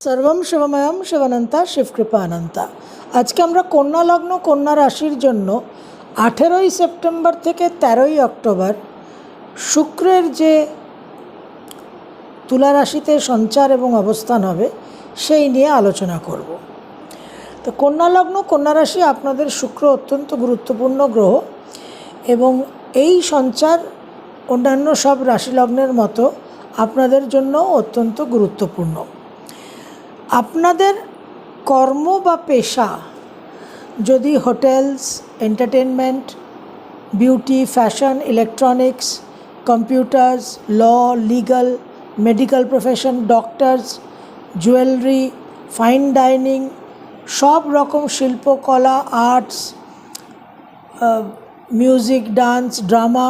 সর্বম শিবময়ম শিবানন্তা শিবকৃপা অনন্তা আজকে আমরা কন্যা লগ্ন কন্যা রাশির জন্য আঠেরোই সেপ্টেম্বর থেকে তেরোই অক্টোবর শুক্রের যে তুলা রাশিতে সঞ্চার এবং অবস্থান হবে, সেই নিয়ে আলোচনা করব। তো কন্যা লগ্ন কন্যা রাশি আপনাদের শুক্র অত্যন্ত গুরুত্বপূর্ণ গ্রহ এবং এই সঞ্চার অন্যান্য সব রাশি লগ্নের মতো আপনাদের জন্য অত্যন্ত গুরুত্বপূর্ণ। আপনাদের কর্ম বা পেশা যদি hotels entertainment beauty fashion electronics computers law legal medical profession doctors jewellery fine dining সব রকম শিল্পকলা arts music dance drama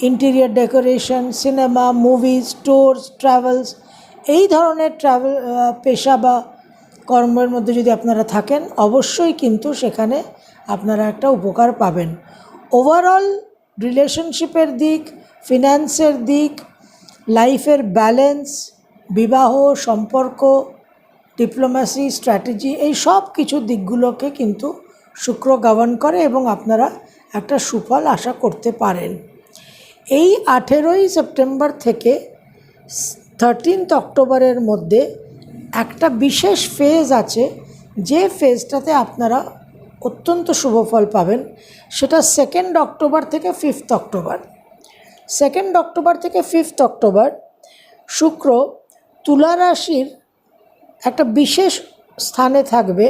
interior decoration cinema movies tours travels এই ধরনের ট্রাভেল পেশা বা কর্মের মধ্যে যদি আপনারা থাকেন, অবশ্যই কিন্তু সেখানে আপনারা একটা উপকার পাবেন। ওভারঅল রিলেশনশিপের দিক ফিনান্সের দিক লাইফের ব্যালেন্স বিবাহ, সম্পর্ক ডিপ্লোম্যাসি স্ট্র্যাটেজি এই সব কিছু দিকগুলোকে কিন্তু শুক্র গভর্ন করে এবং আপনারা একটা সুফল আশা করতে পারেন। এই আঠেরোই সেপ্টেম্বর থেকে থার্টিনথ অক্টোবরের মধ্যে একটা বিশেষ ফেজ আছে, যে ফেজটাতে আপনারা অত্যন্ত শুভ ফল পাবেন। সেটা সেকেন্ড অক্টোবর থেকে ফিফথ অক্টোবর সেকেন্ড অক্টোবর থেকে ফিফথ অক্টোবর শুক্র, তুলা রাশির একটা বিশেষ স্থানে থাকবে।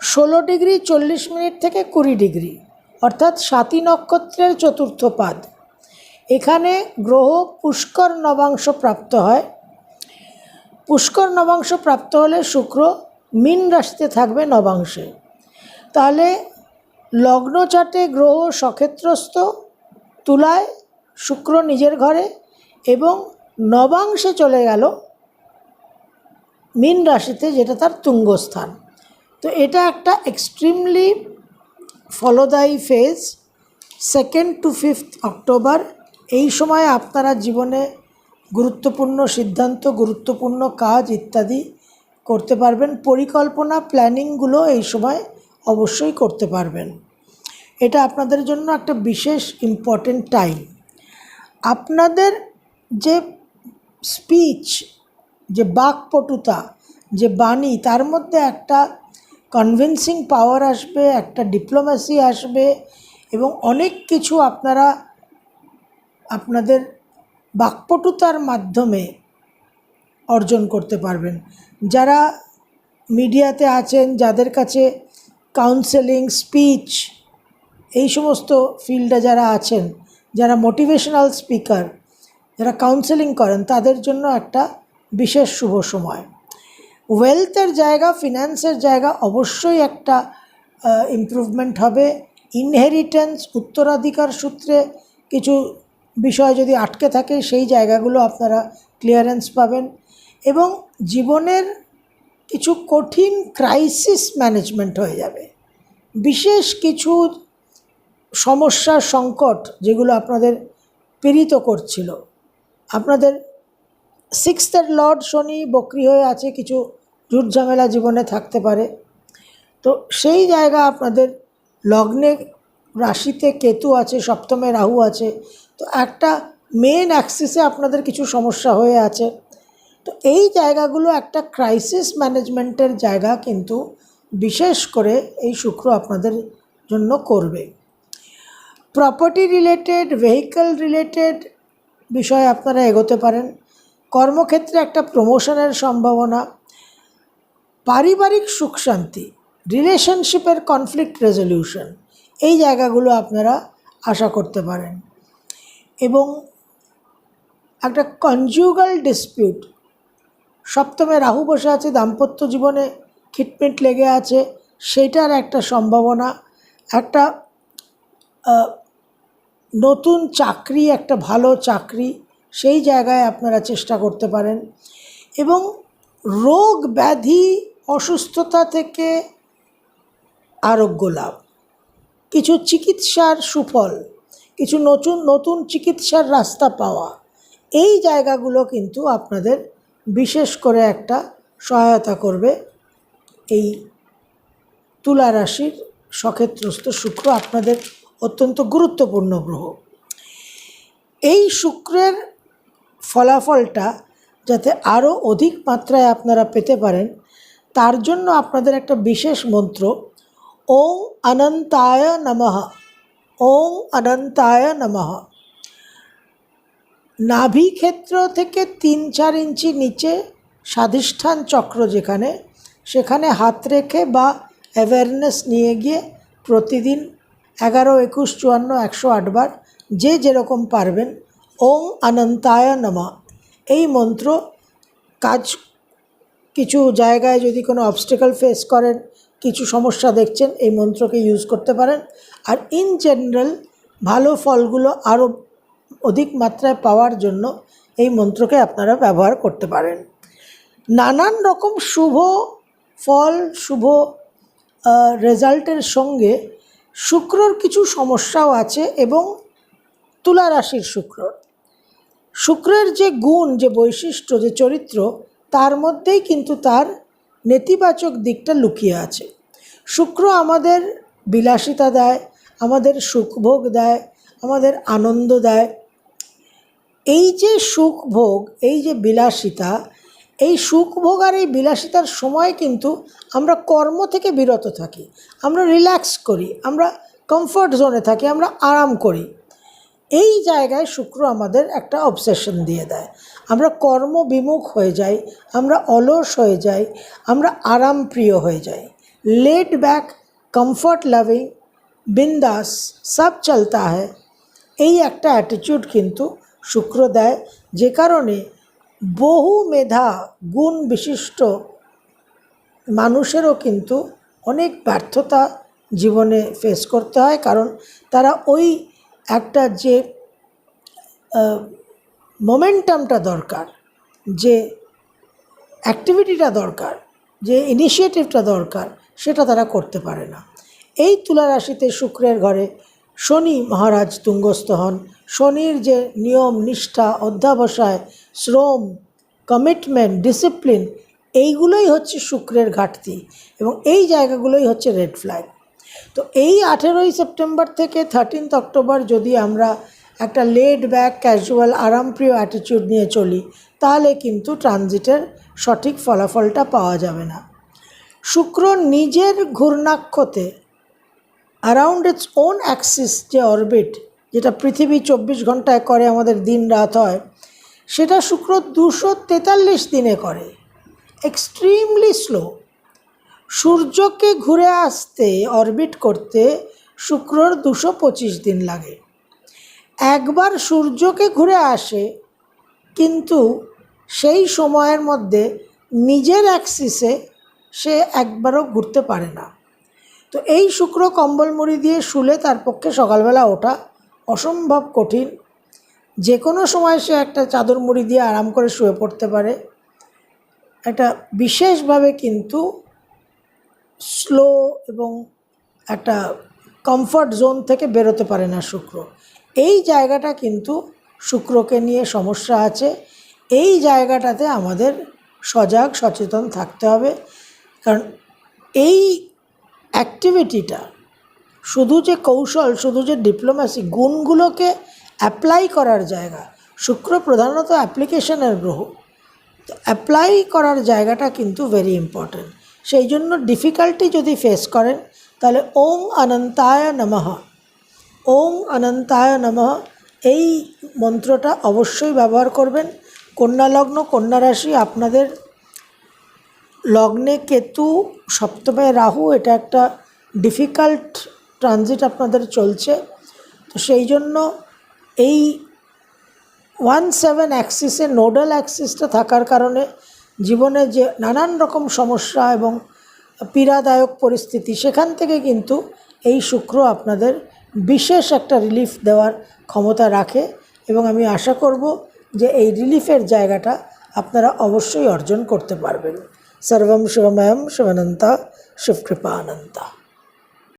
ষোলো ডিগ্রি চল্লিশ মিনিট থেকে কুড়ি ডিগ্রি, অর্থাৎ সাতী নক্ষত্রের চতুর্থ পাদ। এখানে গ্রহ পুষ্কর নবাংশ প্রাপ্ত হয়। পুষ্কর নবাংশ প্রাপ্ত হলে শুক্র মিন রাশিতে থাকবে নবাংশে। তাহলে লগ্ন চাটে গ্রহ সক্ষেত্রস্থ, তুলায় শুক্র নিজের ঘরে এবং নবাংশে চলে গেল মিন রাশিতে যেটা তার তুঙ্গস্থান। তো এটা একটা extremely ফলদায়ী phase second to fifth October এই সময় আপনারা জীবনে গুরুত্বপূর্ণ সিদ্ধান্ত, গুরুত্বপূর্ণ কাজ ইত্যাদি করতে পারবেন। পরিকল্পনা, প্ল্যানিংগুলো এই সময় অবশ্যই করতে পারবেন। এটা আপনাদের জন্য একটা বিশেষ ইম্পর্টেন্ট টাইম আপনাদের যে স্পিচ যে বাকপটুতা, যে বাণী, তার মধ্যে একটা কনভিন্সিং পাওয়ার আসবে, একটা ডিপ্লোম্যাসি আসবে এবং অনেক কিছু আপনারা আপনাদের বাকপটুতার মাধ্যমে অর্জন করতে পারবেন। যারা মিডিয়াতে আছেন, যাদের কাছে কাউন্সেলিং স্পিচ এই সমস্ত ফিল্ডে যারা আছেন, যারা মোটিভেশনাল স্পিকার যারা কাউন্সেলিং করেন, তাদের জন্য একটা বিশেষ শুভ সময়। ওয়েলথের জায়গা ফিনান্সের জায়গা অবশ্যই একটা ইমপ্রুভমেন্ট হবে। ইনহেরিটেন্স উত্তরাধিকার সূত্রে কিছু বিষয় যদি আটকে থাকে, সেই জায়গাগুলো আপনারা ক্লিয়ারেন্স পাবেন। এবং জীবনের কিছু কঠিন ক্রাইসিস ম্যানেজমেন্ট হয়ে যাবে। বিশেষ কিছু সমস্যা সংকট যেগুলো আপনাদের পীড়িত করছিল। আপনাদের সিক্সথের লর্ড শনি বক্রি হয়ে আছে, কিছু ঝুট ঝামেলা জীবনে থাকতে পারে। তো সেই জায়গা আপনাদের লগ্নে রাশিতে কেতু আছে, সপ্তমে রাহু আছে তো একটা মেন অ্যাক্সিসে আপনাদের কিছু সমস্যা হয়ে আছে। তো এই জায়গাগুলো একটা ক্রাইসিস ম্যানেজমেন্টের জায়গা কিন্তু বিশেষ করে এই শুক্র আপনাদের জন্য করবে। প্রপার্টি রিলেটেড ভেহিক্যাল রিলেটেড বিষয়ে আপনারা এগোতে পারেন। কর্মক্ষেত্রে একটা প্রমোশনের সম্ভাবনা। পারিবারিক সুখ শান্তি রিলেশনশিপের কনফ্লিক্ট রেজলিউশন এই জায়গাগুলো আপনারা আশা করতে পারেন। একটা কনজুগাল ডিসপিউট সপ্তমে রাহু বসে আছে, দাম্পত্য জীবনে খিটমিট লেগে আছে, সেটার একটা সম্ভাবনা, একটা নতুন চাকরি, একটা ভালো চাকরি, সেই জায়গায় আপনারা চেষ্টা করতে পারেন। এবং রোগ ব্যাধি, অসুস্থতা থেকে আরোগ্য লাভ। কিছু চিকিৎসার সুফল কিছু নতুন নতুন চিকিৎসার রাস্তা পাওয়া। এই জায়গাগুলো কিন্তু আপনাদের বিশেষ করে একটা সহায়তা করবে। এই তুলা রাশির সক্ষেত্রস্থ শুক্র আপনাদের অত্যন্ত গুরুত্বপূর্ণ গ্রহ। এই শুক্রের ফলাফলটা যাতে আরও অধিক মাত্রায় আপনারা পেতে পারেন, তার জন্য আপনাদের একটা বিশেষ মন্ত্র, ওং অনন্তায় নমঃ। ওং অনন্তায় নমঃ। নাভি ক্ষেত্র থেকে তিন চার ইঞ্চি নিচে স্বাধিষ্ঠান চক্র যেখানে, সেখানে হাত রেখে বা অ্যাওয়ারনেস নিয়ে গিয়ে প্রতিদিন এগারো, একুশ, চুয়ান্ন, একশো আটবার যে যেরকম পারবেন ওং অনন্তায় নমঃ। এই মন্ত্র কাজ কিছু জায়গায় যদি কোনো অবস্টেকল ফেস করেন কিছু সমস্যা দেখছেন, এই মন্ত্রকে ইউজ করতে পারেন। আর ইন জেনারেল ভালো ফলগুলো আরও অধিক মাত্রায় পাওয়ার জন্য এই মন্ত্রকে আপনারা ব্যবহার করতে পারেন। নানান রকম শুভ ফল, শুভ রেজাল্টের সঙ্গে শুক্রর কিছু সমস্যাও আছে এবং তুলা রাশির শুক্রর শুক্রের যে গুণ, যে বৈশিষ্ট্য, যে চরিত্র, তার মধ্যেই কিন্তু তার নেতিবাচক দিকটা লুকিয়ে আছে। শুক্র আমাদের বিলাসিতা দেয়, আমাদের সুখভোগ দেয়, আমাদের আনন্দ দেয়। এই যে সুখভোগ, এই যে বিলাসিতা, এই সুখভোগ আর এই বিলাসিতার সময় কিন্তু আমরা কর্ম থেকে বিরত থাকি, আমরা রিল্যাক্স করি, আমরা কমফর্ট জোনে থাকি, আমরা আরাম করি। এই জায়গায় শুক্র আমাদের একটা অবসেশন দিয়ে দেয়। আমরা কর্মবিমুখ হয়ে যাই, আমরা অলস হয়ে যাই, আমরা আরাম প্রিয় হয়ে যাই। लेट बैक কমফর্ট লাভিং বিন্দাস সব চলতা হয় এই একটা অ্যাটিটিউড কিন্তু শুক্র দেয় যে কারণে বহু মেধা গুণ বিশিষ্ট মানুষেরও কিন্তু অনেক ব্যর্থতা জীবনে ফেস করতে হয় কারণ তারা ওই একটা যে মোমেন্টামটা দরকার যে অ্যাক্টিভিটিটা দরকার যে ইনিশিয়েটিভটা দরকার সেটা তারা করতে পারে না। এই তুলা রাশিতে শুক্রের ঘরে শনি মহারাজ তুঙ্গস্থ হন। শনির যে নিয়ম, নিষ্ঠা, অধ্যাবসায়, শ্রম কমিটমেন্ট ডিসিপ্লিন এইগুলোই হচ্ছে শুক্রের ঘাটতি এবং এই জায়গাগুলোই হচ্ছে রেড ফ্ল্যাগ তো এই আঠেরোই সেপ্টেম্বর থেকে থার্টিনথ অক্টোবর যদি আমরা একটা লেড ব্যাক ক্যাজুয়াল আরামপ্রিয় অ্যাটিটিউড নিয়ে চলি, তাহলে কিন্তু ট্রানজিটের সঠিক ফলাফলটা পাওয়া যাবে না। শুক্র নিজের ঘূর্ণাক্ষতে অ্যারাউন্ড ইটস ওন অ্যাক্সিস যে অরবিট যেটা পৃথিবী চব্বিশ ঘন্টায় করে, আমাদের দিন রাত হয়, সেটা শুক্র দুশো তেতাল্লিশ দিনে করে। এক্সট্রিমলি স্লো সূর্যকে ঘুরে আসতে অরবিট করতে শুক্রর দুশো পঁচিশ দিন লাগে। একবার সূর্যকে ঘুরে আসে, কিন্তু সেই সময়ের মধ্যে নিজের অ্যাক্সিসে সে একবারও ঘুরতে পারে না। তো এই শুক্র কম্বল মুড়ি দিয়ে শুলে তার পক্ষে সকালবেলা ওঠা অসম্ভব কঠিন। যে কোনো সময় সে একটা চাদর মুড়ি দিয়ে আরাম করে শুয়ে পড়তে পারে। একটা বিশেষভাবে কিন্তু স্লো এবং একটা কমফর্ট জোন থেকে বেরোতে পারে না শুক্র। এই জায়গাটা কিন্তু শুক্রকে নিয়ে সমস্যা আছে। এই জায়গাটাতে আমাদের সজাগ, সচেতন থাকতে হবে। কারণ এই অ্যাক্টিভিটিটা শুধু যে কৌশল, শুধু যে ডিপ্লোম্যাসি গুণগুলোকে অ্যাপ্লাই করার জায়গা, শুক্র প্রধানত অ্যাপ্লিকেশনের গ্রহ, তো অ্যাপ্লাই করার জায়গাটা কিন্তু ভেরি ইম্পর্ট্যান্ট সেই জন্য ডিফিকাল্টি যদি ফেস করেন, তাহলে ওং অনন্তায় নমঃ। ওং অনন্তায় নমঃ, এই মন্ত্রটা অবশ্যই ব্যবহার করবেন। কন্যা লগ্ন, কন্যা রাশি আপনাদের লগ্নে কেতু, সপ্তমে রাহু, এটা একটা ডিফিকাল্ট ট্রানজিট আপনাদের চলছে। তো সেই জন্য এই ওয়ান সেভেন অ্যাক্সিসে নোডাল অ্যাক্সিসটা থাকার কারণে জীবনে যে নানান রকম সমস্যা এবং পীড়াদায়ক পরিস্থিতি, সেখান থেকে কিন্তু এই শুক্র আপনাদের বিশেষ একটা রিলিফ দেওয়ার ক্ষমতা রাখে এবং আমি আশা করব যে এই রিলিফের জায়গাটা আপনারা অবশ্যই অর্জন করতে পারবেন। সর্বম শিবময়ম শিবানন্তা শিবকৃপানন্তা